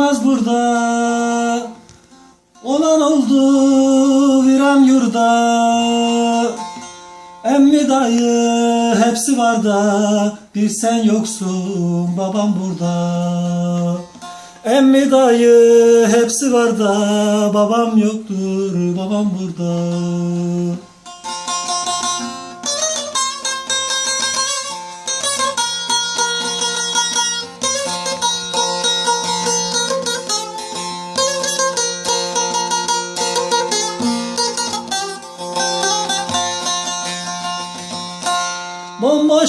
Yaşanmaz burada. Olan oldu viran yurda. Emmi dayı hepsi var da Bir sen yoksun babam burada. Emmi dayı hepsi var da Babam yoktur babam burada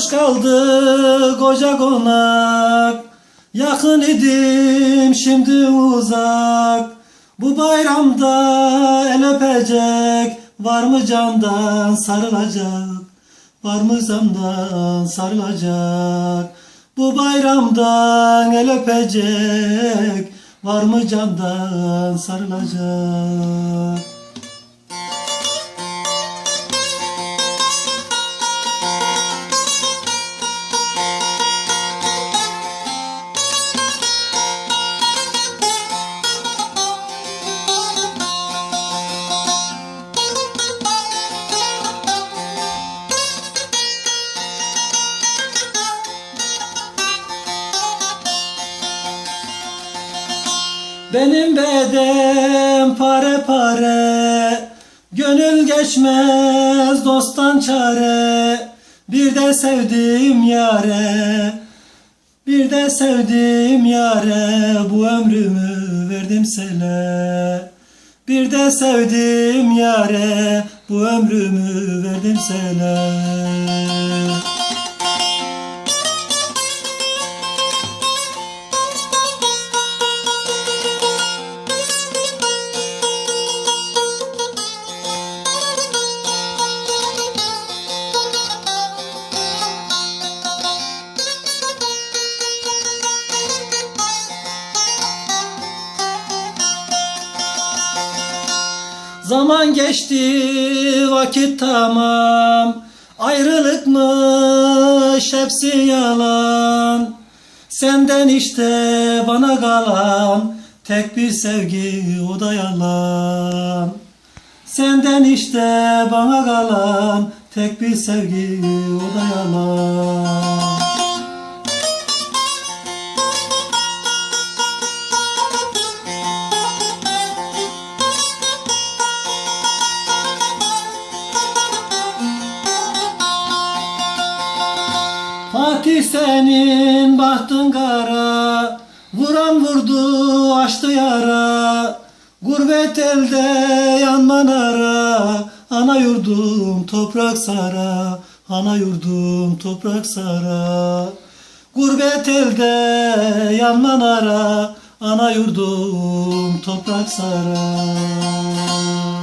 Bomboş kaldı koca konak. Yakın idim şimdi uzak. Bu bayramda el öpecek. Var mı candan sarılacak? Var mı candan sarılacak? Bu bayramdan el öpecek. Var mı candan sarılacak Benim bedem pare pare Gönül geçmez dosttan çare. Bir de sevdiğim yare Bir de sevdiğim yare Bu ömrümü verdim sele. Bir de sevdiğim yare Bu ömrümü verdim sele Zaman geçti vakit tamam. Ayrılıkmış hepsi yalan. Senden işte bana kalan Tek bir sevgi o da yalan. Senden işte bana kalan Tek bir sevgi o da yalan Fatih senin bahtın kara Vuran vurdu açtı yara. Gurbet elde yanman ara Ana yurdum toprak sara Ana yurdum toprak sara. Gurbet elde yanman ara Ana yurdum toprak sara